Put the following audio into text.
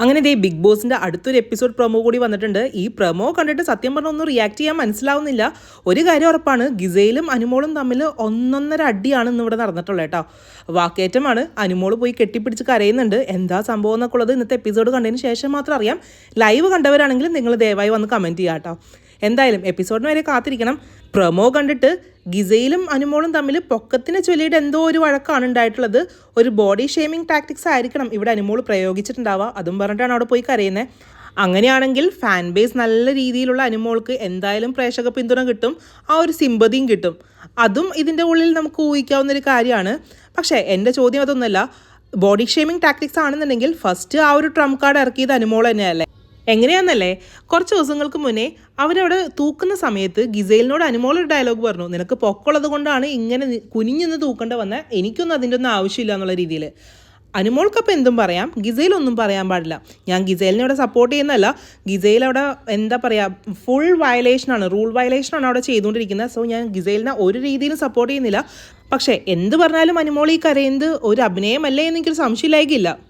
അങ്ങനെ ദേ ബിഗ് ബോസിന്റെ അടുത്തൊരു എപ്പിസോഡ് പ്രൊമോ കൂടി വന്നിട്ടുണ്ട്. ഈ പ്രൊമോ കണ്ടിട്ട് സത്യം പറഞ്ഞ ഒന്നും റിയാക്ട് ചെയ്യാൻ മനസ്സിലാവുന്നില്ല. ഒരു കാര്യം ഉറപ്പാണ് ഗിസയിലും അനുമോളും തമ്മിൽ ഒന്നൊന്നര അടിയാണ് ഇന്ന് ഇവിടെ നടന്നിട്ടുള്ളത് കേട്ടോ. വാക്കേറ്റമാണ്. അനുമോൾ പോയി കെട്ടിപ്പിടിച്ച് കരയുന്നുണ്ട്. എന്താ സംഭവം എന്നൊക്കെ ഉള്ളത് ഇന്നത്തെ എപ്പിസോഡ് കണ്ടതിന് ശേഷം മാത്രം അറിയാം. ലൈവ് കണ്ടവരാണെങ്കിൽ നിങ്ങൾ ദയവായി വന്ന് കമന്റ് ചെയ്യാം കേട്ടോ. എന്തായാലും എപ്പിസോഡിന് വരെ കാത്തിരിക്കണം. പ്രൊമോ കണ്ടിട്ട് ഗിസയിലും അനുമോളും തമ്മിൽ പൊക്കത്തിനെ ചൊല്ലിയിട്ട് എന്തോ ഒരു വഴക്കാണ് ഉണ്ടായിട്ടുള്ളത്. ഒരു ബോഡി ഷേമിംഗ് ടാക്ടിക്സ് ആയിരിക്കണം ഇവിടെ അനുമോൾ പ്രയോഗിച്ചിട്ടുണ്ടാവുക. അതും പറഞ്ഞിട്ടാണ് അവിടെ പോയി കരയുന്നത് അങ്ങനെയാണെങ്കിൽ ഫാൻ ബേസ് നല്ല രീതിയിലുള്ള അനുമോൾക്ക് എന്തായാലും പ്രേക്ഷക പിന്തുണ കിട്ടും. ആ ഒരു സിമ്പതിയും കിട്ടും. അതും ഇതിന്റെ ഉള്ളിൽ നമുക്ക് ഊഹിക്കാവുന്ന ഒരു കാര്യമാണ്. പക്ഷേ എന്റെ ചോദ്യം അതൊന്നുമല്ല. ബോഡി ഷേമിംഗ് ടാക്ടിക്സ് ആണെന്നുണ്ടെങ്കിൽ ഫസ്റ്റ് ആ ഒരു ട്രംപ് കാർഡ് ഇറക്കിയത് അനുമോൾ തന്നെയല്ലേ? എങ്ങനെയാന്നല്ലേ? കുറച്ച് ദിവസങ്ങൾക്ക് മുന്നേ അവരവിടെ തൂക്കുന്ന സമയത്ത് ഗിസൈലിനോട് അനുമോളൊരു ഡയലോഗ് പറഞ്ഞു. നിനക്ക് പൊക്കമുള്ളത് കൊണ്ടാണ് ഇങ്ങനെ കുനിഞ്ഞെന്ന് തൂക്കേണ്ട വന്ന. എനിക്കൊന്നും അതിന്റെ ഒന്നും ആവശ്യമില്ല എന്നുള്ള രീതിയിൽ. അനുമോൾക്കപ്പം എന്തും പറയാം. ഗിസൈൽ ഒന്നും പറയാൻ പാടില്ല. ഞാൻ ഗിസൈലിനെ അവിടെ സപ്പോർട്ട് ചെയ്യുന്നതല്ല. ഗിസൈൽ അവിടെ എന്താ പറയുക ഫുൾ വയലേഷനാണ് റൂൾ വയലേഷനാണ് അവിടെ ചെയ്തുകൊണ്ടിരിക്കുന്നത്. സോ ഞാൻ ഗിസൈലിനെ ഒരു രീതിയിലും സപ്പോർട്ട് ചെയ്യുന്നില്ല. പക്ഷേ എന്ത് പറഞ്ഞാലും അനുമോൾ ഈ കരയുന്നത് ഒരു അഭിനയമല്ലേ എന്ന് എനിക്കൊരു സംശയമില്ലായിക്കില്ല